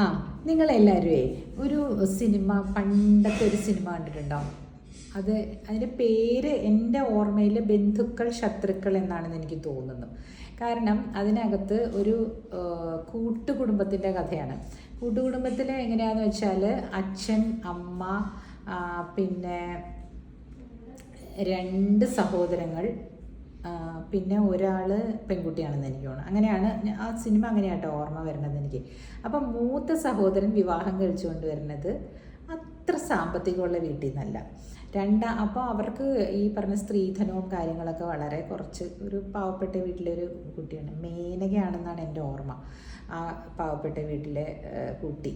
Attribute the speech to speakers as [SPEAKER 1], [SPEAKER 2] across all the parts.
[SPEAKER 1] ആ നിങ്ങളെല്ലാവരുമേ ഒരു സിനിമ പണ്ടത്തെ ഒരു സിനിമ കണ്ടിട്ടുണ്ടോ? അത് അതിന്റെ പേര് എന്റെ ഓർമ്മയിൽ ബന്ധുക്കൾ ശത്രുക്കൾ എന്നാണെന്ന് എനിക്ക് തോന്നുന്നു. കാരണം അതിനകത്ത് ഒരു കൂട്ടുകുടുംബത്തിന്റെ കഥയാണ്. കൂട്ടുകുടുംബത്തിൽ എങ്ങനെയാണെന്ന് വെച്ചാൽ അച്ഛൻ അമ്മ പിന്നെ രണ്ട് സഹോദരങ്ങൾ പിന്നെ ഒരാൾ പെൺകുട്ടിയാണെന്ന് എനിക്ക് തോന്നുന്നു. അങ്ങനെയാണ് ആ സിനിമ അങ്ങനെയാട്ടോ ഓർമ്മ വരുന്നത് എനിക്ക്. അപ്പം മൂത്ത സഹോദരൻ വിവാഹം കഴിച്ചുകൊണ്ട് വരുന്നത് അത്ര സാമ്പത്തികമുള്ള വീട്ടിൽ നിന്നല്ല. രണ്ടാ അപ്പോൾ അവർക്ക് ഈ പറഞ്ഞ സ്ത്രീധനവും കാര്യങ്ങളൊക്കെ വളരെ കുറച്ച് ഒരു പാവപ്പെട്ട വീട്ടിലൊരു കുട്ടിയാണ് മേനകയാണെന്നാണ് എന്റെ ഓർമ്മ. ആ പാവപ്പെട്ട വീട്ടിലെ കുട്ടി.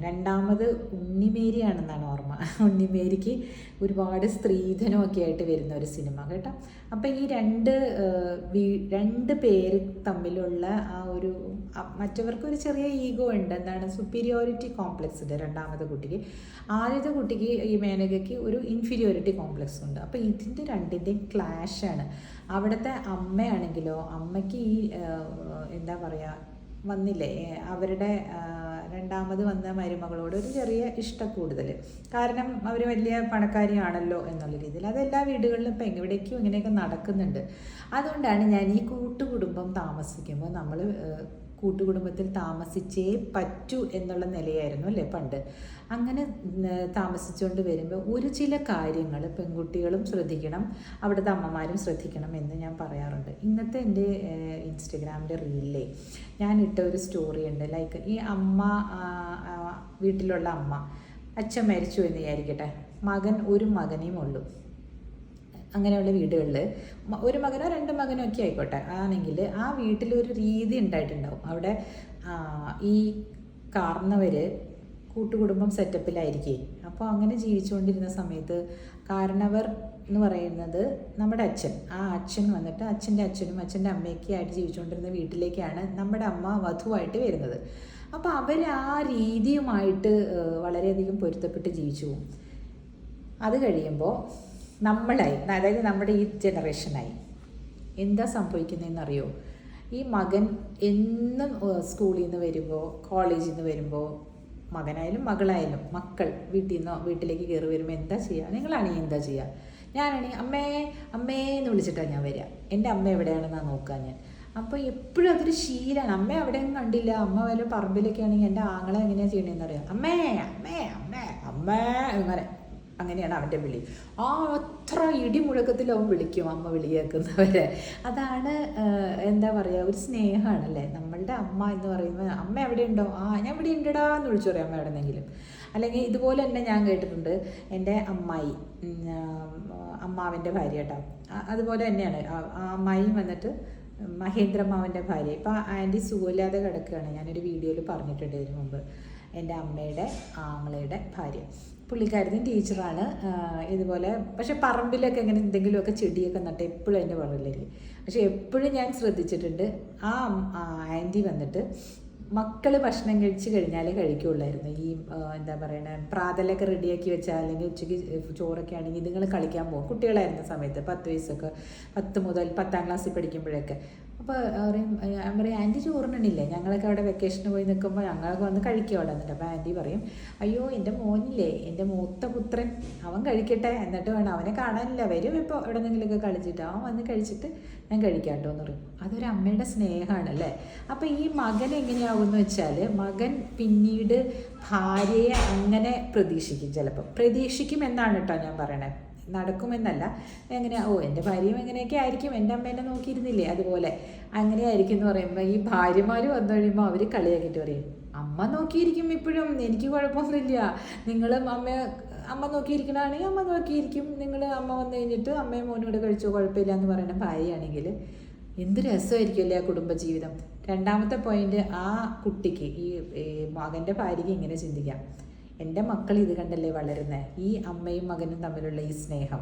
[SPEAKER 1] രണ്ടാമത് ഉണ്ണിമേരിയാണെന്നാണ് ഓർമ്മ. ഉണ്ണിമേരിക്ക് ഒരുപാട് സ്ത്രീധനമൊക്കെ ആയിട്ട് വരുന്ന ഒരു സിനിമ കേട്ടോ. അപ്പം ഈ രണ്ട് രണ്ട് പേര് തമ്മിലുള്ള ആ ഒരു മറ്റവർക്ക് ഒരു ചെറിയ ഈഗോ ഉണ്ട്. എന്താണ്? സുപ്പീരിയോറിറ്റി കോംപ്ലക്സ് ഉണ്ട് രണ്ടാമത്തെ കുട്ടിക്ക്. ആദ്യത്തെ കുട്ടിക്ക് ഈ മേനകയ്ക്ക് ഒരു ഇൻഫീരിയോറിറ്റി കോംപ്ലക്സ് ഉണ്ട്. അപ്പോൾ ഇതിന്റെ രണ്ടിന്റെയും ക്ലാഷാണ് അവിടുത്തെ അമ്മയാണെങ്കിലോ അമ്മയ്ക്ക് ഈ എന്താ പറയുക വന്നില്ലേ അവരുടെ രണ്ടാമത് വന്ന മരുമകളോട് ഒരു ചെറിയ ഇഷ്ടക്കൂടുതൽ കാരണം അവർ വലിയ പണക്കാരിയാണല്ലോ എന്നുള്ള രീതിയിൽ. അത് എല്ലാ വീടുകളിലും ഇപ്പം എവിടേക്കും ഇങ്ങനെയൊക്കെ നടക്കുന്നുണ്ട്. അതുകൊണ്ടാണ് ഞാൻ ഈ കൂട്ടുകുടുംബം താമസിക്കുമ്പോൾ നമ്മൾ കൂട്ടുകുടുംബത്തിൽ താമസിച്ചേ പറ്റൂ എന്നുള്ള നിലയായിരുന്നു അല്ലേ പണ്ട്? അങ്ങനെ താമസിച്ചുകൊണ്ട് വരുമ്പോൾ ഒരു ചില കാര്യങ്ങൾ പെൺകുട്ടികളും ശ്രദ്ധിക്കണം അവിടുത്തെ അമ്മമാരും ശ്രദ്ധിക്കണം എന്ന് ഞാൻ പറയാറുണ്ട്. ഇന്നത്തെ എന്റെ ഇൻസ്റ്റഗ്രാമിന്റെ റീലിലെ ഞാൻ ഇട്ട ഒരു സ്റ്റോറി ഉണ്ട്. ലൈക്ക് ഈ അമ്മ വീട്ടിലുള്ള അമ്മ അച്ഛൻ മരിച്ചു എന്ന് വിചാരിക്കട്ടെ മകൻ ഒരു മകനേയും ഉള്ളൂ. അങ്ങനെയുള്ള വീടുകളിൽ ഒരു മകനോ രണ്ട് മകനോ ഒക്കെ ആയിക്കോട്ടെ. ആണെങ്കിൽ ആ വീട്ടിൽ ഒരു രീതി ഉണ്ടായിട്ടുണ്ടാവും. അവിടെ ഈ കാർന്നവർ കൂട്ടുകുടുംബം സെറ്റപ്പിലായിരിക്കും. അപ്പോൾ അങ്ങനെ ജീവിച്ചുകൊണ്ടിരുന്ന സമയത്ത് കാരണവർ എന്ന് പറയുന്നത് നമ്മുടെ അച്ഛൻ. ആ അച്ഛൻ വന്നിട്ട് അച്ഛന്റെ അച്ഛനും അച്ഛന്റെ അമ്മയൊക്കെ ആയിട്ട് ജീവിച്ചുകൊണ്ടിരുന്ന വീട്ടിലേക്കാണ് നമ്മുടെ അമ്മ വധുവായിട്ട് വരുന്നത്. അപ്പോൾ അവർ ആ രീതിയുമായിട്ട് വളരെയധികം പൊരുത്തപ്പെട്ട് ജീവിച്ചു പോകും. അത് കഴിയുമ്പോൾ നമ്മളായി അതായത് നമ്മുടെ ഈ ജനറേഷനായി. എന്താ സംഭവിക്കുന്നതെന്നറിയോ? ഈ മകൻ എന്നും സ്കൂളിൽ നിന്ന് വരുമ്പോൾ കോളേജിൽ നിന്ന് വരുമ്പോൾ മകനായാലും മകളായാലും മക്കൾ വീട്ടിൽ നിന്നോ വീട്ടിലേക്ക് കയറി വരുമ്പോൾ എന്താ ചെയ്യുക നിങ്ങളാണെങ്കിൽ എന്താ ചെയ്യുക ഞാനാണെങ്കിൽ അമ്മേ അമ്മേ എന്ന് വിളിച്ചിട്ടാണ് ഞാൻ വരിക എന്റെ അമ്മ എവിടെയാണെന്നാണ് നോക്കുക ഞാൻ. അപ്പോൾ എപ്പോഴും അതൊരു ശീലമാണ് അമ്മ എവിടെയും കണ്ടില്ല. അമ്മ വല്ല പറമ്പിലൊക്കെ ആണെങ്കിൽ എന്റെ ആങ്ങളെ എങ്ങനെയാണ് ചെയ്യണമെന്ന് അറിയാം അമ്മേ അമ്മേ അമ്മേ അമ്മേ അങ്ങനെ അങ്ങനെയാണ് അവന്റെ വിളി. ആ അത്ര ഇടിമുഴക്കത്തിൽ അവൻ വിളിക്കും അമ്മ വിളി കേൾക്കുന്നവരെ അതാണ് എന്താ പറയുക ഒരു സ്നേഹമാണല്ലേ? നമ്മളുടെ അമ്മ എന്ന് പറയുമ്പോൾ അമ്മ എവിടെ ഉണ്ടോ ആ ഞാൻ ഇവിടെ ഉണ്ടടാ എന്ന് വിളിച്ചു പറയാം അമ്മ എവിടെന്നെങ്കിലും അല്ലെങ്കിൽ ഇതുപോലെ തന്നെ ഞാൻ കേട്ടിട്ടുണ്ട് എന്റെ അമ്മായി അമ്മാവിന്റെ ഭാര്യ കേട്ടോ. അതുപോലെ തന്നെയാണ്. ആ അമ്മായിയും വന്നിട്ട് മഹേന്ദ്രമ്മാവന്റെ ഭാര്യ. ഇപ്പോൾ ആന്റി സുഖമില്ലാതെ കിടക്കുകയാണ്. ഞാനൊരു വീഡിയോയിൽ പറഞ്ഞിട്ടുണ്ട് ഇതിനു മുമ്പ്. എന്റെ അമ്മയുടെ ആങ്ങളയുടെ ഭാര്യ. പുള്ളിക്കാരനും ടീച്ചറാണ്. ഇതുപോലെ പക്ഷെ പറമ്പിലൊക്കെ ഇങ്ങനെ എന്തെങ്കിലുമൊക്കെ ചെടിയൊക്കെ നട്ട് എപ്പോഴും എന്റെ പറമ്പിലേക്ക് പക്ഷെ എപ്പോഴും ഞാൻ ശ്രദ്ധിച്ചിട്ടുണ്ട്. ആ ആന്റി വന്നിട്ട് മക്കൾ ഭക്ഷണം കഴിച്ച് കഴിഞ്ഞാലേ കഴിക്കുള്ളായിരുന്നു. ഈ എന്താ പറയണ പ്രാതലൊക്കെ റെഡിയാക്കി വെച്ചാൽ അല്ലെങ്കിൽ ഉച്ചയ്ക്ക് ചോറൊക്കെ ആണെങ്കിൽ ഇതുങ്ങൾ കളിക്കാൻ പോകും. കുട്ടികളായിരുന്ന സമയത്ത് പത്ത് വയസ്സൊക്കെ പത്ത് മുതൽ പത്താം ക്ലാസ്സിൽ പഠിക്കുമ്പോഴൊക്കെ. അപ്പോൾ പറയും ഞാൻ പറയും ആന്റി ചോറിനണില്ലേ ഞങ്ങളൊക്കെ അവിടെ വെക്കേഷന് പോയി നിൽക്കുമ്പോൾ ഞങ്ങളൊക്കെ വന്ന് കഴിക്കുക അവിടെ എന്നിട്ട് അപ്പോൾ ആന്റി പറയും അയ്യോ എന്റെ മോനില്ലേ എന്റെ മൂത്ത പുത്രൻ അവൻ കഴിക്കട്ടെ. എന്നിട്ട് വേണം അവനെ കാണാനില്ല വരും ഇപ്പോൾ എവിടെന്നെങ്കിലുമൊക്കെ കളിച്ചിട്ട് അവൻ വന്ന് കഴിച്ചിട്ട് ഞാൻ കഴിക്കാട്ടോ എന്ന് പറയും. അതൊരു അമ്മയുടെ സ്നേഹമാണ് അല്ലേ അപ്പോൾ ഈ മകൻ എങ്ങനെയാവുമെന്ന് വെച്ചാൽ മകൻ പിന്നീട് ഭാര്യയെ അങ്ങനെ പ്രതീക്ഷിക്കും ചിലപ്പോൾ പ്രതീക്ഷിക്കും എന്നാണ് കേട്ടോ ഞാൻ പറയണേ. നടക്കുമെന്നല്ല. എങ്ങനെയാ ഓ എന്റെ ഭാര്യയും എങ്ങനെയൊക്കെ ആയിരിക്കും. എന്റെ അമ്മ എന്നെ നോക്കിയിരുന്നില്ലേ? അതുപോലെ. അങ്ങനെയായിരിക്കും എന്ന് പറയുമ്പോൾ ഈ ഭാര്യമാർ വന്നു കഴിയുമ്പോൾ അവർ കളിയാക്കിയിട്ട് പറയും അമ്മ നോക്കിയിരിക്കും ഇപ്പോഴും. എനിക്ക് കുഴപ്പമൊന്നുമില്ല. നിങ്ങളും അമ്മ അമ്മ നോക്കിയിരിക്കണാണെങ്കിൽ അമ്മ നോക്കിയിരിക്കും. നിങ്ങൾ അമ്മ വന്നു കഴിഞ്ഞിട്ട് അമ്മയും മോനും കൂടെ കഴിച്ചോ? കുഴപ്പമില്ല എന്ന് പറയുന്ന ഭാര്യയാണെങ്കിൽ എന്ത് രസമായിരിക്കുമല്ലേ ആ കുടുംബജീവിതം? രണ്ടാമത്തെ പോയിന്റ് ആ കുട്ടിക്ക് ഈ മകന്റെ ഭാര്യയ്ക്ക് ഇങ്ങനെ ചിന്തിക്കാം. എന്റെ മക്കൾ ഇത് കണ്ടല്ലേ വളരുന്നത് ഈ അമ്മയും മകനും തമ്മിലുള്ള ഈ സ്നേഹം.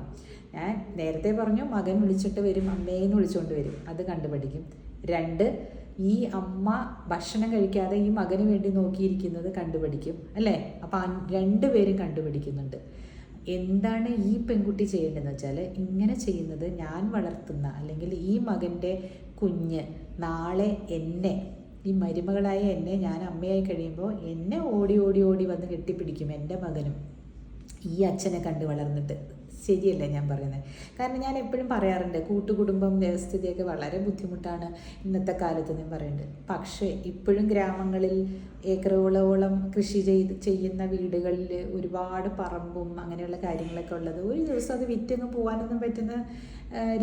[SPEAKER 1] ഞാൻ നേരത്തെ പറഞ്ഞു മകൻ വിളിച്ചിട്ട് വരും അമ്മേന്ന് വിളിച്ചുകൊണ്ട് വരും. അത് കണ്ടുപഠിക്കും. രണ്ട് ഈ അമ്മ ഭക്ഷണം കഴിക്കാതെ ഈ മകന് വേണ്ടി നോക്കിയിരിക്കുന്നത് കണ്ടുപഠിക്കും അല്ലേ? അപ്പം രണ്ടുപേരും കണ്ടുപിടിക്കുന്നുണ്ട് എന്താണ് ഈ പെൺകുട്ടി ചെയ്യേണ്ടതെന്ന് വെച്ചാൽ ഇങ്ങനെ ചെയ്യുന്നത് ഞാൻ വളർത്തുന്ന അല്ലെങ്കിൽ ഈ മകന്റെ കുഞ്ഞ് നാളെ എന്നെ ഈ മരുമകളായ എന്നെ ഞാൻ അമ്മയായി കഴിയുമ്പോൾ എന്നെ ഓടി ഓടി ഓടി വന്ന് കെട്ടിപ്പിടിക്കും എന്റെ മകനും. ഈ അച്ഛനെ കണ്ട് വളർന്നിട്ട്. ശരിയല്ല ഞാൻ പറയുന്നത്? കാരണം ഞാൻ എപ്പോഴും പറയാറുണ്ട് കൂട്ടുകുടുംബം വ്യവസ്ഥിതിയൊക്കെ വളരെ ബുദ്ധിമുട്ടാണ് ഇന്നത്തെ കാലത്ത് ഞാൻ പറയുന്നുണ്ട്. പക്ഷേ ഇപ്പോഴും ഗ്രാമങ്ങളിൽ ഏക്കറോളോളം കൃഷി ചെയ്ത് ചെയ്യുന്ന വീടുകളിൽ ഒരുപാട് പറമ്പും അങ്ങനെയുള്ള കാര്യങ്ങളൊക്കെ ഉള്ളത്. ഒരു ദിവസം അത് വിറ്റങ്ങ് പോകാനൊന്നും പറ്റുന്ന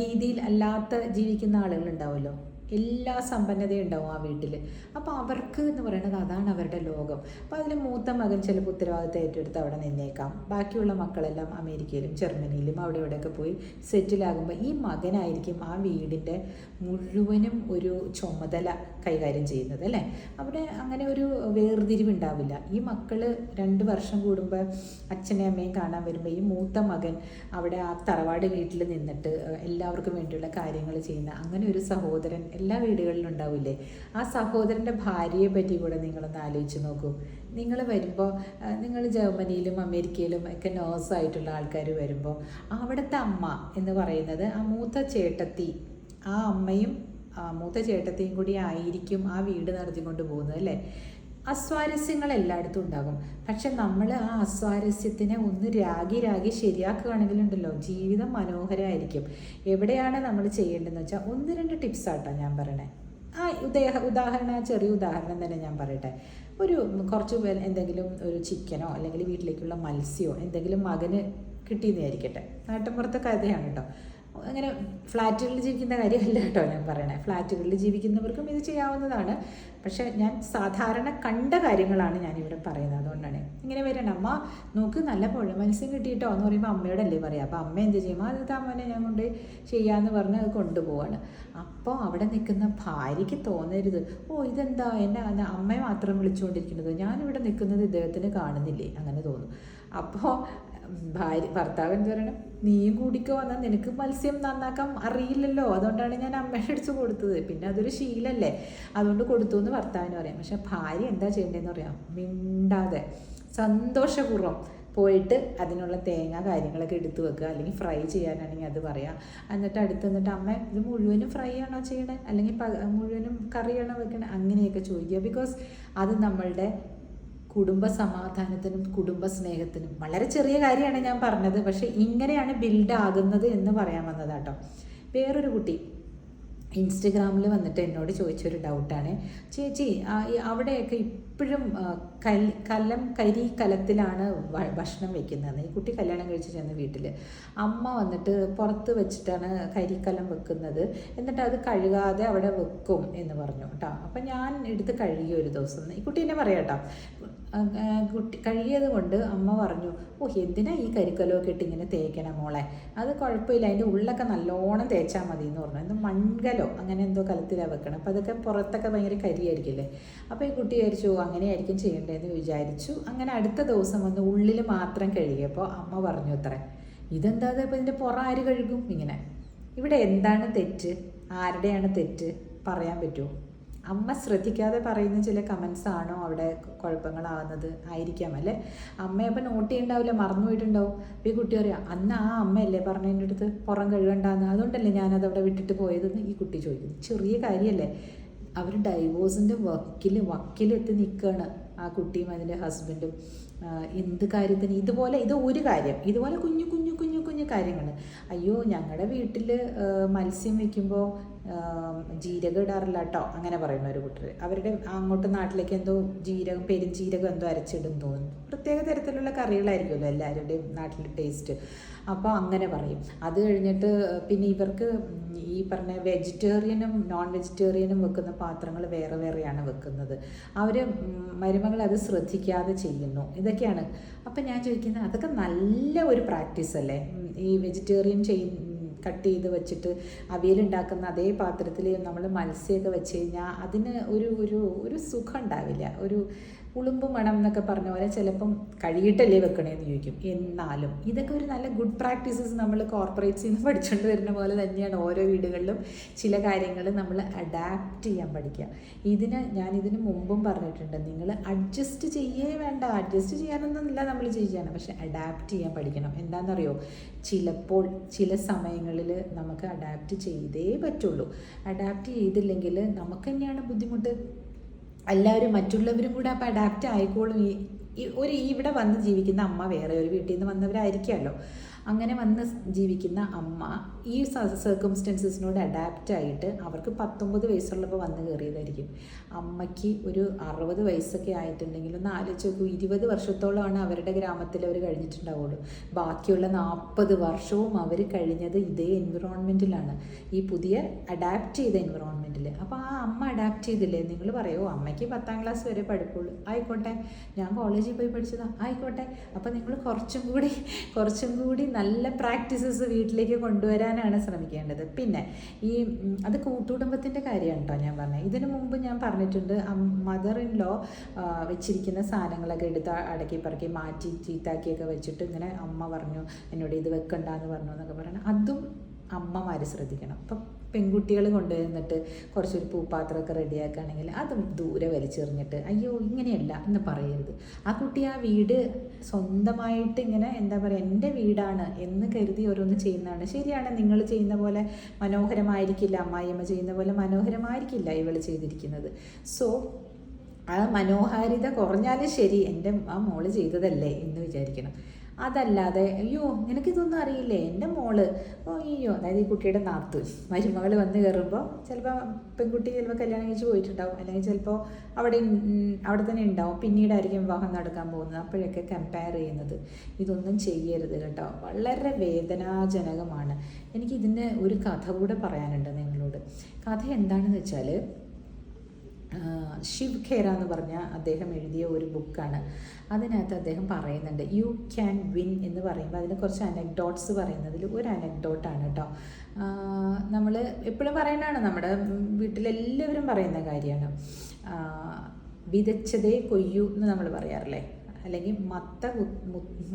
[SPEAKER 1] രീതിയിൽ അല്ലാത്ത ജീവിക്കുന്ന ആളുകളുണ്ടാവുമല്ലോ. എല്ലാ സമ്പന്നതയും ഉണ്ടാവും ആ വീട്ടിൽ അപ്പോൾ അവർക്ക് എന്ന് പറയുന്നത് അതാണ് അവരുടെ ലോകം. അപ്പോൾ അതിൽ മൂത്ത മകൻ ചിലപ്പോൾ ഉത്തരവാദിത്തം ഏറ്റെടുത്ത് അവിടെ നിന്നേക്കാം. ബാക്കിയുള്ള മക്കളെല്ലാം അമേരിക്കയിലും ജർമ്മനിയിലും അവിടെ ഇവിടെയൊക്കെ പോയി സെറ്റിലാകുമ്പോൾ ഈ മകനായിരിക്കും ആ വീടിന്റെ മുഴുവനും ഒരു ചുമതല കൈകാര്യം ചെയ്യുന്നത് അല്ലേ? അവിടെ അങ്ങനെ ഒരു വേർതിരിവുണ്ടാവില്ല ഈ മക്കൾ രണ്ട് വർഷം കൂടുമ്പോൾ അച്ഛനെയും അമ്മയും കാണാൻ വരുമ്പോൾ ഈ മൂത്ത മകൻ അവിടെ ആ തറവാട് വീട്ടിൽ നിന്നിട്ട് എല്ലാവർക്കും വേണ്ടിയുള്ള കാര്യങ്ങൾ ചെയ്യുന്ന അങ്ങനെ ഒരു സഹോദരൻ എല്ലാ വീടുകളിലും ഉണ്ടാവില്ലേ? ആ സഹോദരന്റെ ഭാര്യയെ പറ്റി കൂടെ നിങ്ങളൊന്ന് ആലോചിച്ച് നോക്കൂ. നിങ്ങൾ വരുമ്പോൾ നിങ്ങൾ ജർമ്മനിയിലും അമേരിക്കയിലും ഒക്കെ നേഴ്സായിട്ടുള്ള ആൾക്കാർ വരുമ്പോൾ അവിടുത്തെ അമ്മ എന്ന് പറയുന്നത് ആ മൂത്ത ചേട്ടത്തി ആ അമ്മയും മൂത്ത ചേട്ടത്തിയും കൂടി ആയിരിക്കും ആ വീട് നടത്തിക്കൊണ്ട് പോകുന്നത് അല്ലേ? അസ്വാരസ്യങ്ങൾ എല്ലായിടത്തും ഉണ്ടാകും പക്ഷെ നമ്മൾ ആ അസ്വാരസ്യത്തിനെ ഒന്ന് രാഗി രാഗി ശരിയാക്കുകയാണെങ്കിലുണ്ടല്ലോ ജീവിതം മനോഹരമായിരിക്കും എവിടെയാണ് നമ്മൾ ചെയ്യേണ്ടതെന്ന് വെച്ചാൽ ഒന്ന് രണ്ട് ടിപ്സ് ആട്ടോ ഞാൻ പറയണേ. ആ ഉദാഹ ഉദാഹരണ ചെറിയ ഉദാഹരണം തന്നെ ഞാൻ പറയട്ടെ. ഒരു കുറച്ച് എന്തെങ്കിലും ഒരു ചിക്കനോ അല്ലെങ്കിൽ വീട്ടിലേക്കുള്ള മത്സ്യമോ എന്തെങ്കിലും മകന് കിട്ടിയെന്നായിരിക്കട്ടെ നാട്ടിൻപുറത്തെ കഥയാണ് കേട്ടോ. അങ്ങനെ ഫ്ലാറ്റുകളിൽ ജീവിക്കുന്ന കാര്യമല്ല കേട്ടോ ഞാൻ പറയണേ. ഫ്ലാറ്റുകളിൽ ജീവിക്കുന്നവർക്കും ഇത് ചെയ്യാവുന്നതാണ്. പക്ഷേ ഞാൻ സാധാരണ കണ്ട കാര്യങ്ങളാണ് ഞാനിവിടെ പറയുന്നത്. അതുകൊണ്ടാണ്. ഇങ്ങനെ വരണം അമ്മ നോക്ക് നല്ല പുഴ മത്സ്യം കിട്ടിയിട്ടോ എന്ന് പറയുമ്പോൾ അമ്മയോടല്ലേ പറയാം. അപ്പോൾ അമ്മ എന്ത് ചെയ്യും? അത് അമ്മനെ ഞാൻ കൊണ്ട് ചെയ്യാമെന്ന് പറഞ്ഞ് അത് കൊണ്ടുപോവാണ്. അപ്പോൾ അവിടെ നിൽക്കുന്ന ഭാര്യയ്ക്ക് തോന്നരുത്. ഓ ഇതെന്താ? എന്നെ അമ്മയെ മാത്രം വിളിച്ചുകൊണ്ടിരിക്കുന്നത്. ഞാനിവിടെ നിൽക്കുന്നത് ഇദ്ദേഹത്തിന് കാണുന്നില്ലേ? അങ്ങനെ തോന്നും. അപ്പോൾ ഭാര്യ ഭർത്താവ് എന്ത് പറയണം? നീയും കൂടിക്കോ എന്നാൽ നിനക്ക് മത്സ്യം നന്നാക്കാൻ അറിയില്ലല്ലോ. അതുകൊണ്ടാണ് ഞാൻ അമ്മയുടെ അടിച്ച് കൊടുത്തത്. പിന്നെ അതൊരു ശീലല്ലേ. അതുകൊണ്ട് കൊടുത്തു എന്ന് ഭർത്താവിന് പറയാം. പക്ഷെ ഭാര്യ എന്താ ചെയ്യേണ്ടതെന്ന് പറയാം മിണ്ടാതെ സന്തോഷപൂർവം പോയിട്ട് അതിനുള്ള തേങ്ങ കാര്യങ്ങളൊക്കെ എടുത്തു വെക്കുക. അല്ലെങ്കിൽ ഫ്രൈ ചെയ്യാനാണെങ്കിൽ അത് പറയാം. എന്നിട്ട് അടുത്ത് നിന്നിട്ട് അമ്മ ഇത് മുഴുവനും ഫ്രൈ ആണോ ചെയ്യണേ? അല്ലെങ്കിൽ മുഴുവനും കറിയാണോ വെക്കണേ? അങ്ങനെയൊക്കെ ചോദിക്കുക. ബിക്കോസ് അത് നമ്മളുടെ കുടുംബ സമാധാനത്തിനും കുടുംബ സ്നേഹത്തിനും. വളരെ ചെറിയ കാര്യമാണ് ഞാൻ പറഞ്ഞത്. പക്ഷേ ഇങ്ങനെയാണ് ബിൽഡ് ആകുന്നത് എന്ന് പറയാൻ വന്നതാട്ടോ. വേറൊരു കുട്ടി ഇൻസ്റ്റഗ്രാമിൽ വന്നിട്ട് എന്നോട് ചോദിച്ചൊരു ഡൗട്ടാണ് ചേച്ചി അവിടെയൊക്കെ ഇപ്പോഴും കല്ലം കരി കലത്തിലാണ് ഭക്ഷണം വെക്കുന്നത്. ഈ കുട്ടി കല്യാണം കഴിച്ച് ചെന്ന വീട്ടിൽ അമ്മ വന്നിട്ട് പുറത്ത് വെച്ചിട്ടാണ് കരിക്കലം വെക്കുന്നത്. എന്നിട്ട് അത് കഴുകാതെ അവിടെ വെക്കും എന്ന് പറഞ്ഞു കേട്ടോ. അപ്പം ഞാൻ എടുത്ത് കഴുകി ഒരു ദിവസം. ഈ കുട്ടി എന്നെ പറയാം കേട്ടോ. കുട്ടി കഴുകിയത് കൊണ്ട് അമ്മ പറഞ്ഞു ഓ എന്തിനാ ഈ കരിക്കലമൊക്കെ ഇട്ട് ഇങ്ങനെ തേക്കണം മോളെ? അത് കുഴപ്പമില്ല. അതിന്റെ ഉള്ളൊക്കെ നല്ലോണം തേച്ചാൽ മതി എന്ന് പറഞ്ഞു. എന്ത് മൺകലോ അങ്ങനെ എന്തോ കലത്തിലാണ് വെക്കണം. അപ്പം അതൊക്കെ പുറത്തൊക്കെ ഭയങ്കര കരിയായിരിക്കില്ലേ? അപ്പോൾ ഈ കുട്ടി വിചാരിച്ചു "ഓ, അങ്ങനെയായിരിക്കും ചെയ്യേണ്ടതെന്ന് വിചാരിച്ചു. അങ്ങനെ അടുത്ത ദിവസം വന്ന് ഉള്ളിൽ മാത്രം കഴുകിയപ്പോൾ അമ്മ പറഞ്ഞു അത്രേ ഇതെന്താ ഇപ്പോൾ ഇതിന്റെ പുറം ആര് കഴുകും? ഇങ്ങനെ. ഇവിടെ എന്താണ് തെറ്റ്? ആരുടെയാണ് തെറ്റ്? പറയാൻ പറ്റുമോ? അമ്മ ശ്രദ്ധിക്കാതെ പറയുന്ന ചില കമൻസ് ആണോ അവിടെ കുഴപ്പങ്ങളാവുന്നത്? ആയിരിക്കാം അല്ലേ? അമ്മ അപ്പം നോട്ട് ചെയ്യണ്ടാവില്ല മറന്നു പോയിട്ടുണ്ടാവും. ഈ കുട്ടി പറയാം അന്ന് ആ അമ്മയല്ലേ പറഞ്ഞതിന്റെ അടുത്ത് പുറം കഴുകണ്ടാന്ന്? അതുകൊണ്ടല്ലേ ഞാനത് അവിടെ വിട്ടിട്ട് പോയതെന്ന്? ഈ കുട്ടി ചോദിക്കുന്നു. ചെറിയ കാര്യമല്ലേ? അവർ ഡൈവോഴ്സിന്റെ വക്കിൽ വക്കിലെത്തി നിൽക്കുകയാണ് ആ കുട്ടിയും അതിന്റെ ഹസ്ബൻഡും എന്ത് കാര്യത്തിന്? ഇതുപോലെ ഇത് ഒരു കാര്യം. ഇതുപോലെ കുഞ്ഞു കുഞ്ഞു കുഞ്ഞു കുഞ്ഞു കാര്യങ്ങൾ അയ്യോ ഞങ്ങളുടെ വീട്ടിൽ മത്സ്യം വെക്കുമ്പോൾ ജീരകം ഇടാറില്ല കേട്ടോ അങ്ങനെ പറയുന്ന ഒരു കൂട്ടർ അവരുടെ അങ്ങോട്ട് നാട്ടിലേക്ക് എന്തോ ജീരകം പെരുംജീരകം എന്തോ അരച്ചിടും തോന്നുന്നു. പ്രത്യേക തരത്തിലുള്ള കറികളായിരിക്കുമല്ലോ എല്ലാവരുടെയും നാട്ടിലെ ടേസ്റ്റ് അപ്പോൾ അങ്ങനെ പറയും. അത് കഴിഞ്ഞിട്ട് പിന്നെ ഇവർക്ക് ഈ പറഞ്ഞ വെജിറ്റേറിയനും നോൺ വെജിറ്റേറിയനും വെക്കുന്ന പാത്രങ്ങൾ വേറെ വേറെയാണ് വെക്കുന്നത്. അവർ മരുമകൾ അത് ശ്രദ്ധിക്കാതെ ചെയ്യുന്നു. ഇതൊക്കെയാണ്. അപ്പം ഞാൻ ചോദിക്കുന്നത് അതൊക്കെ നല്ല ഒരു പ്രാക്ടീസ് അല്ലേ? ഈ വെജിറ്റേറിയൻ ചെയ് കട്ട് ചെയ്ത് വെച്ചിട്ട് അവിയലുണ്ടാക്കുന്ന അതേ പാത്രത്തിൽ നമ്മൾ മത്സ്യമൊക്കെ വെച്ച് കഴിഞ്ഞാൽ അതിന് ഒരു ഒരു ഒരു സുഖം ഉണ്ടാവില്ല. ഒരു ഉളുമ്പ് മണം എന്നൊക്കെ പറഞ്ഞ പോലെ ചിലപ്പം വെക്കണേ വെക്കണേന്ന് ചോദിക്കും. എന്നാലും ഇതൊക്കെ ഒരു നല്ല ഗുഡ് പ്രാക്ടീസസ് നമ്മൾ കോർപ്പറേറ്റ്സിൽ നിന്ന് പഠിച്ചുകൊണ്ട് വരുന്ന പോലെ തന്നെയാണ് ഓരോ വീടുകളിലും ചില കാര്യങ്ങൾ നമ്മൾ അഡാപ്റ്റ് ചെയ്യാൻ പഠിക്കുക ഇതിന് ഞാൻ ഇതിന് മുമ്പും പറഞ്ഞിട്ടുണ്ട് നിങ്ങൾ അഡ്ജസ്റ്റ് ചെയ്യേ വേണ്ട. അഡ്ജസ്റ്റ് ചെയ്യാനൊന്നുമില്ല നമ്മൾ ചെയ്യാണ് പക്ഷെ അഡാപ്റ്റ് ചെയ്യാൻ പഠിക്കണം. എന്താണെന്നറിയോ ചിലപ്പോൾ ചില സമയങ്ങളിൽ നമുക്ക് അഡാപ്റ്റ് ചെയ്തേ പറ്റുള്ളൂ. അഡാപ്റ്റ് ചെയ്തില്ലെങ്കിൽ നമുക്ക് തന്നെയാണ് ബുദ്ധിമുട്ട്. എല്ലാവരും മറ്റുള്ളവരും കൂടെ അപ്പോൾ അഡാപ്റ്റ് ആയിക്കോളും. ഈ ഒരു ഇവിടെ വന്ന് ജീവിക്കുന്ന അമ്മ വേറെ ഒരു വീട്ടിൽ നിന്ന് വന്നവരായിരിക്കുമല്ലോ. അങ്ങനെ വന്ന് ജീവിക്കുന്ന അമ്മ ഈ സർക്കംസ്റ്റൻസസിനോട് അഡാപ്റ്റ് ആയിട്ട് അവർക്ക് പത്തൊമ്പത് വയസ്സുള്ളപ്പോൾ വന്ന് കയറിയതായിരിക്കും. അമ്മയ്ക്ക് ഒരു അറുപത് വയസ്സൊക്കെ ആയിട്ടുണ്ടെങ്കിൽ ഒന്ന് ആലോചിച്ച് ഇരുപത് വർഷത്തോളമാണ് അവരുടെ ഗ്രാമത്തിൽ അവർ കഴിഞ്ഞിട്ടുണ്ടാവുള്ളൂ. ബാക്കിയുള്ള നാൽപ്പത് വർഷവും അവർ കഴിഞ്ഞത് ഇതേ എൻവിറോൺമെന്റിലാണ് ഈ പുതിയ അഡാപ്റ്റ് ചെയ്ത എൻവിറോൺമെന്റിൽ അപ്പോൾ ആ അമ്മ അഡാപ്റ്റ് ചെയ്തില്ലേ? നിങ്ങൾ പറയുമോ അമ്മയ്ക്ക് പത്താം ക്ലാസ് വരെ പഠിപ്പുള്ളൂ. ആയിക്കോട്ടെ ഞാൻ കോളേജിൽ പോയി പഠിച്ചതാ. ആയിക്കോട്ടെ അപ്പോൾ നിങ്ങൾ കുറച്ചും കൂടി കുറച്ചും കൂടി നല്ല പ്രാക്ടീസസ് വീട്ടിലേക്ക് കൊണ്ടുവരാനാണ് ശ്രമിക്കേണ്ടത്. പിന്നെ ഈ അത് കൂട്ടുകുടുംബത്തിന്റെ കാര്യമാണ് കേട്ടോ ഞാൻ പറഞ്ഞത് ഇതിനു മുമ്പ് ഞാൻ പറഞ്ഞിട്ടുണ്ട് മദർ ഇൻ ലോ വെച്ചിരിക്കുന്ന സാധനങ്ങളൊക്കെ എടുത്ത് അടക്കി പറക്കി മാറ്റി ചീത്താക്കിയൊക്കെ വെച്ചിട്ട് ഇങ്ങനെ അമ്മ പറഞ്ഞു എന്നോട് ഇത് വെക്കണ്ടെന്ന് പറഞ്ഞു എന്നൊക്കെ പറയണം അതും അമ്മമാർ ശ്രദ്ധിക്കണം. ഇപ്പം പെൺകുട്ടികൾ കൊണ്ടുവന്നിട്ട് കുറച്ചൊരു പൂപ്പാത്രമൊക്കെ റെഡിയാക്കുകയാണെങ്കിൽ അത് ദൂരെ വലിച്ചെറിഞ്ഞിട്ട് അയ്യോ ഇങ്ങനെയല്ല എന്ന് പറയരുത്. ആ കുട്ടി ആ വീട് സ്വന്തമായിട്ട് ഇങ്ങനെ എന്താ പറയുക എന്റെ വീടാണ് എന്ന് കരുതി ഓരോന്ന് ചെയ്യുന്നതാണ്. ശരിയാണ് നിങ്ങൾ ചെയ്യുന്ന പോലെ മനോഹരമായിരിക്കില്ല അമ്മായിയമ്മ ചെയ്യുന്ന പോലെ മനോഹരമായിരിക്കില്ല ഇവൾ ചെയ്തിരിക്കുന്നത്. സോ ആ മനോഹാരിത കുറഞ്ഞാലും ശരി എന്റെ ആ മോൾ ചെയ്തതല്ലേ എന്ന് വിചാരിക്കണം. അതല്ലാതെ അയ്യോ നിനക്കിതൊന്നും അറിയില്ലേ? എന്റെ മോൾ. ഓ അയ്യോ അതായത് ഈ കുട്ടിയുടെ നാത്ത്. മരുമകൾ വന്ന് കയറുമ്പോൾ ചിലപ്പോൾ പെൺകുട്ടി ചിലപ്പോൾ കല്യാണം കഴിച്ച് പോയിട്ടുണ്ടാവും. അല്ലെങ്കിൽ ചിലപ്പോൾ അവിടെ അവിടെ തന്നെ ഉണ്ടാവും. പിന്നീടായിരിക്കും വിവാഹം നടക്കാൻ പോകുന്നത്. അപ്പോഴൊക്കെ കമ്പയർ ചെയ്യുന്നത്. ഇതൊന്നും ചെയ്യരുത് കേട്ടോ. വളരെ വേദനാജനകമാണ്. എനിക്കിതിന് ഒരു കഥ കൂടെ പറയാനുണ്ട് നിങ്ങളോട്. കഥ എന്താണെന്ന് വെച്ചാൽ ശിവ് ഖേര എന്ന് പറഞ്ഞ അദ്ദേഹം എഴുതിയ ഒരു ബുക്കാണ്. അതിനകത്ത് അദ്ദേഹം പറയുന്നുണ്ട് യു ക്യാൻ വിൻ എന്ന് പറയുമ്പോൾ അതിന് കുറച്ച് അനക്ഡോട്ട്സ് പറയുന്നതിൽ ഒരു അനക്ഡോട്ടാണ് കേട്ടോ നമ്മൾ എപ്പോഴും പറയുന്നതാണ് നമ്മുടെ വീട്ടിലെല്ലാവരും പറയുന്ന കാര്യമാണ്. വിതച്ചതേ കൊയ്യൂ എന്ന് നമ്മൾ പറയാറില്ലേ? അല്ലെങ്കിൽ മത്ത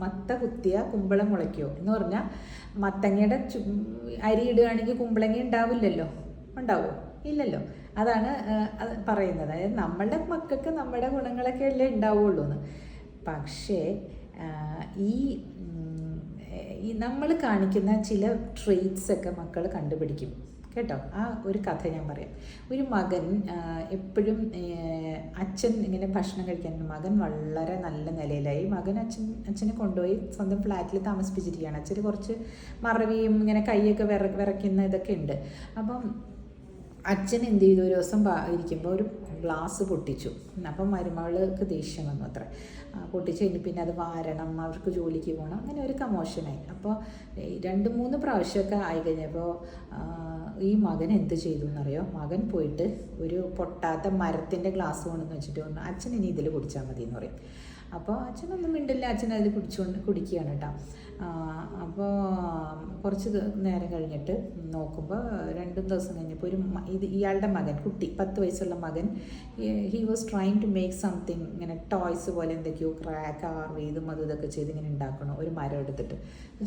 [SPEAKER 1] മത്ത കുത്തിയ കുമ്പളം മുളയ്ക്കോ എന്ന് പറഞ്ഞാൽ മത്തങ്ങയുടെ അരി ഇടുകയാണെങ്കിൽ കുമ്പളങ്ങ ഉണ്ടാവില്ലല്ലോ? ഉണ്ടാവുമോ ഇല്ലല്ലോ. അതാണ് പറയുന്നത്. അതായത് നമ്മളുടെ മക്കൾക്ക് നമ്മുടെ ഗുണങ്ങളൊക്കെ അല്ലേ ഉണ്ടാവുള്ളൂ എന്ന്. പക്ഷേ ഈ ഈ നമ്മൾ കാണിക്കുന്ന ചില ട്രെയ്റ്റ്സ് ഒക്കെ മക്കൾ കണ്ടുപിടിക്കും. കേട്ടോ? ആ ഒരു കഥ ഞാൻ പറയാം. ഒരു മകൻ എപ്പോഴും അച്ഛൻ ഇങ്ങനെ ഭക്ഷണം കഴിക്കാൻ മകൻ വളരെ നല്ല നിലയിലായി. മകൻ അച്ഛൻ അച്ഛനെ കൊണ്ടുപോയി സ്വന്തം ഫ്ലാറ്റിൽ താമസിപ്പിച്ചിരിക്കുകയാണ്. അച്ഛന് കുറച്ച് മറവിയും ഇങ്ങനെ കൈയൊക്കെ വിറ വിറയ്ക്കുന്ന ഇതൊക്കെ ഉണ്ട്. അപ്പം അച്ഛൻ എന്ത് ചെയ്തു? ഒരു ദിവസം ഇരിക്കുമ്പോൾ ഒരു ഗ്ലാസ് പൊട്ടിച്ചു. അപ്പം മരുമകൾക്ക് ദേഷ്യം വന്നു അത്ര. പൊട്ടിച്ച് കഴിഞ്ഞ് പിന്നെ അത് വാരണം അവർക്ക് ജോലിക്ക് പോകണം അങ്ങനെ ഒരു കമോഷനായി അപ്പോൾ രണ്ട് മൂന്ന് പ്രാവശ്യമൊക്കെ ആയി കഴിഞ്ഞപ്പോൾ ഈ മകൻ എന്ത് ചെയ്തു എന്നറിയോ? മകൻ പോയിട്ട് ഒരു പൊട്ടാത്ത മരത്തിന്റെ ഗ്ലാസ് കൊണ്ടെന്ന് വെച്ചിട്ട് പറഞ്ഞു അച്ഛൻ ഇനി ഇതിൽ കുടിച്ചാൽ മതി എന്ന് പറയും. അപ്പോൾ അച്ഛനൊന്നും മിണ്ടില്ല. അച്ഛൻ അതിൽ കുടിച്ചുകൊണ്ട് കുടിക്കുകയാണ് കേട്ടോ. അപ്പോൾ കുറച്ച് നേരം കഴിഞ്ഞിട്ട് നോക്കുമ്പോൾ രണ്ടും ദിവസം കഴിഞ്ഞപ്പോൾ ഒരു ഇത് ഇയാളുടെ മകൻ കുട്ടി പത്ത് വയസ്സുള്ള മകൻ he was trying to make something ഇങ്ങനെ ടോയ്സ് പോലെ എന്തൊക്കെയോ ക്രാക്ക് ആർവ് ഇതും അതും ഇതൊക്കെ ചെയ്ത് ഇങ്ങനെ ഉണ്ടാക്കണം. ഒരു മരം എടുത്തിട്ട്.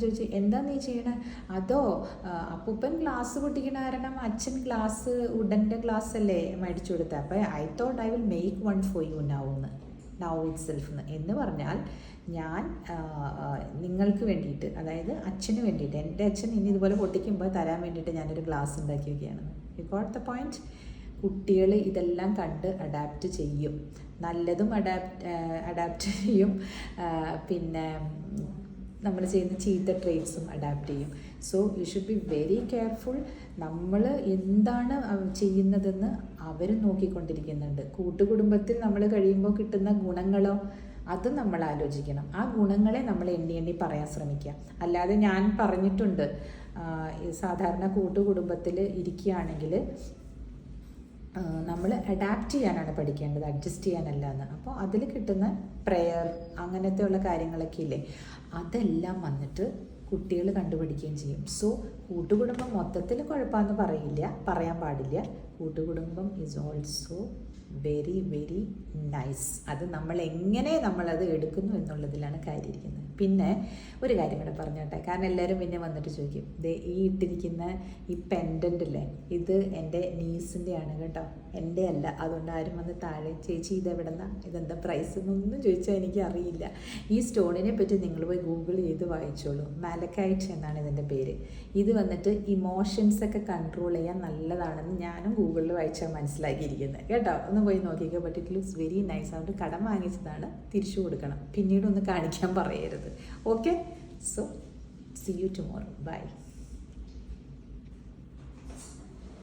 [SPEAKER 1] ചോദിച്ചു എന്താ നീ ചെയ്യണേ? അതോ അപ്പൂപ്പൻ ഗ്ലാസ് പൊട്ടിക്കണ കാരണം അച്ഛൻ ഗ്ലാസ് ഉഡന്റെ ഗ്ലാസ് അല്ലേ മേടിച്ചു കൊടുത്തത് അപ്പോൾ I thought I will make one for you now എന്ന്. നൗ ഇറ്റ് സെൽഫ് എന്ന് പറഞ്ഞാൽ ഞാൻ നിങ്ങൾക്ക് വേണ്ടിയിട്ട് അതായത് അച്ഛന് വേണ്ടിയിട്ട് എന്റെ അച്ഛൻ ഇനി ഇതുപോലെ പൊട്ടിക്കുമ്പോൾ തരാൻ വേണ്ടിയിട്ട് ഞാനൊരു ഗ്ലാസ് ഉണ്ടാക്കി വയ്ക്കുകയാണ് യു ഗോട്ട് ദ പോയിന്റ് കുട്ടികൾ ഇതെല്ലാം കണ്ട് അഡാപ്റ്റ് ചെയ്യും. നല്ലതും അഡാപ്റ്റ് അഡാപ്റ്റ് ചെയ്യും. പിന്നെ നമ്മൾ ചെയ്യുന്ന ചീത്ത ട്രേറ്റ്സും അഡാപ്റ്റ് ചെയ്യും. So you should be very careful നമ്മൾ എന്താണ് ചെയ്യുന്നതെന്ന് അവർ നോക്കിക്കൊണ്ടിരിക്കുന്നുണ്ട്. കൂട്ടുകുടുംബത്തിൽ നമ്മൾ കഴിയുമ്പോൾ കിട്ടുന്ന ഗുണങ്ങളോ അത് നമ്മൾ ആലോചിക്കണം. ആ ഗുണങ്ങളെ നമ്മൾ എണ്ണി എണ്ണി പറയാൻ ശ്രമിക്കുക. അല്ലാതെ ഞാൻ പറഞ്ഞിട്ടുണ്ട് സാധാരണ കൂട്ടുകുടുംബത്തിൽ ഇരിക്കുകയാണെങ്കിൽ നമ്മൾ അഡാപ്റ്റ് ചെയ്യാനാണ് പഠിക്കേണ്ടത് അഡ്ജസ്റ്റ് ചെയ്യാനല്ല എന്ന്. അപ്പോൾ അതിൽ കിട്ടുന്ന പ്രെയർ അങ്ങനത്തെ ഉള്ള കാര്യങ്ങളൊക്കെ ഇല്ലേ അതെല്ലാം വന്നിട്ട് കുട്ടികൾ കണ്ടുപിടിക്കുകയും ചെയ്യും. സോ കൂട്ടുകുടുംബം മൊത്തത്തിൽ കുഴപ്പമെന്ന് പറയില്ല പറയാൻ പാടില്ല. കൂട്ടുകുടുംബം is also very very nice. അത് നമ്മൾ എങ്ങനെ നമ്മളത് എടുക്കുന്നു എന്നുള്ളതിലാണ് കാര്യം ഇരിക്കുന്നത് പിന്നെ ഒരു കാര്യം കൂടെ പറഞ്ഞോട്ടെ. കാരണം എല്ലാവരും പിന്നെ വന്നിട്ട് ചോദിക്കും ദേ ഈ ഇട്ടിരിക്കുന്ന ഈ പെൻഡന്റ് അല്ലേ ഇത് എന്റെ നീസിന്റെ ആണ് കേട്ടോ. എന്റെ അല്ല. അതുകൊണ്ട് ആരും വന്ന് താഴെ ചേച്ചി ഇത് എവിടെന്നാ ഇതെന്താ പ്രൈസ് എന്നൊന്നും ചോദിച്ചാൽ എനിക്ക് അറിയില്ല ഈ സ്റ്റോണിനെ പറ്റി നിങ്ങൾ പോയി ഗൂഗിൾ ചെയ്ത് വായിച്ചോളൂ. മാലക്കൈറ്റ് എന്നാണ് ഇതിന്റെ പേര്. ഇത് വന്നിട്ട് ഇമോഷൻസ് ഒക്കെ കൺട്രോൾ ചെയ്യാൻ നല്ലതാണെന്ന് ഞാനും ഗൂഗിളിൽ വായിച്ചാൽ മനസ്സിലാക്കിയിരിക്കുന്നത്. കേട്ടോ? ഒന്ന് ഒന്ന് പോയി നോക്കിയൊക്കെ but it looks very nice അതുകൊണ്ട് കടം വാങ്ങിച്ചതാണ്. തിരിച്ചു കൊടുക്കണം. പിന്നീട് ഒന്ന് കാണിക്കാൻ പറയരുത്. Okay so see you tomorrow bye